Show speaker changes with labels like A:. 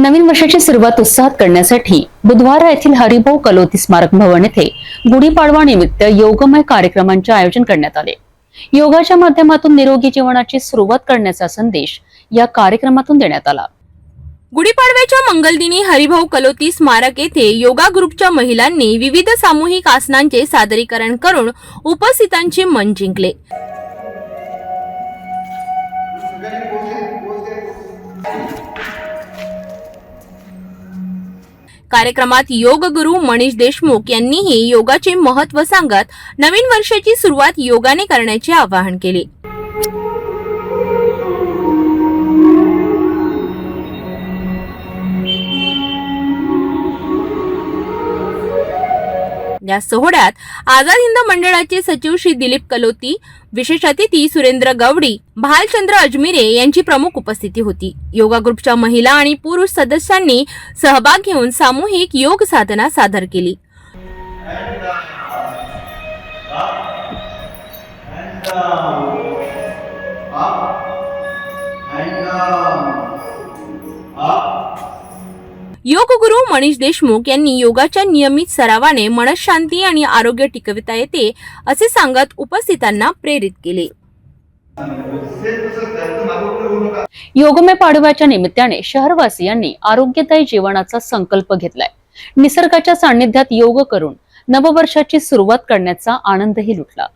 A: नवीन वर्षाची सुरुवात उत्साहात करण्यासाठी बुधवार येथील हरिभाऊ कलोती स्मारक भवन येथे गुढीपाडवा निमित्त योगमय कार्यक्रमांचे आयोजन करण्यात आले. योगाच्या माध्यमातून निरोगी जीवनाची सुरुवात करण्याचा संदेश या कार्यक्रमातून देण्यात आला.
B: गुढीपाडव्याच्या मंगलदिनी हरिभाऊ कलोती स्मारक येथे योगा ग्रुपच्या महिलांनी विविध सामूहिक आसनांचे सादरीकरण करून उपस्थितांचे मन जिंकले. कार्यक्रमात योग गुरु मनीष देशमुख यांनीही योगाचे महत्त्व सांगत नवीन वर्षाची सुरुवात योगाने करण्याचे आवाहन केले. या सोहळ्यात आझाद हिंद मंडळाचे सचिव श्री दिलीप कलोती विशेष अतिथी सुरेंद्र गवडी भालचंद्र अजमिरे यांची प्रमुख उपस्थिती होती. योगा ग्रुपच्या महिला आणि पुरुष सदस्यांनी सहभाग घेऊन सामूहिक योग साधना सादर केली.
C: And down, up and down,
B: yoga guru Manish Deshmukh यांनी योगाच्या नियमित सरावाने मनशांती आणि आरोग्य टिकविता येते असे सांगत उपस्थितांना प्रेरित केले.
A: योगमय पाडव्याच्या निमित्ताने शहरवासियांनी आरोग्यदायी जीवनाचा संकल्प घेतलाय. निसर्गाच्या सान्निध्यात योग करून नववर्षाची सुरुवात करण्याचा आनंदही लुटला.